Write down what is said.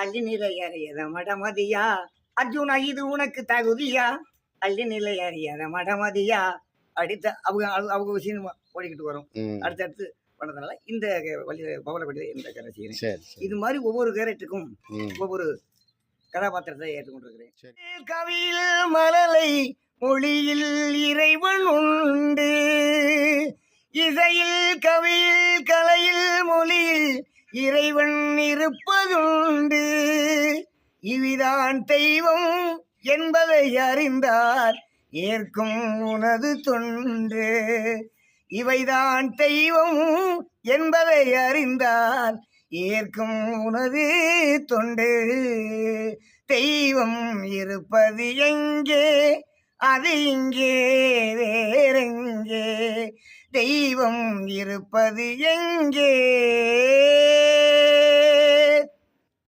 அள்ளி நிலை அறியத மடமதியா? அர்ஜுனா இது உனக்கு தகுதியா? அள்ளி நிலை அறியத மடமதியா? அடுத்த அவங்க அவங்க- விஷயம் ஓடிக்கிட்டு வரும். அடுத்தடுத்து பண்ணதுனால இந்த வழி பவள வழி இந்த கதை செய்யறேன் இது மாதிரி ஒவ்வொரு கேரக்டருக்கும். ஒவ்வொரு கதாபாத்திரத்தை ஏற்றுக்கொண்டிருக்கிறேன். கவியில் மலலை மொழியில் இறைவன் உண்டு. இசையில் கவியில் கலையில் மொழியில் இறைவன் இருப்பதுண்டு. இவிதான் தெய்வம் என்பதை அறிந்தார். ஏற்கும் உனது தொண்டு. இவைதான் தெய்வம் என்பதை அறிந்தால் ஏற்கும் உனது தொண்டு. தெய்வம் இருப்பது எங்கே? அது இங்கே வேறெங்கே? தெய்வம் இருப்பது எங்கே?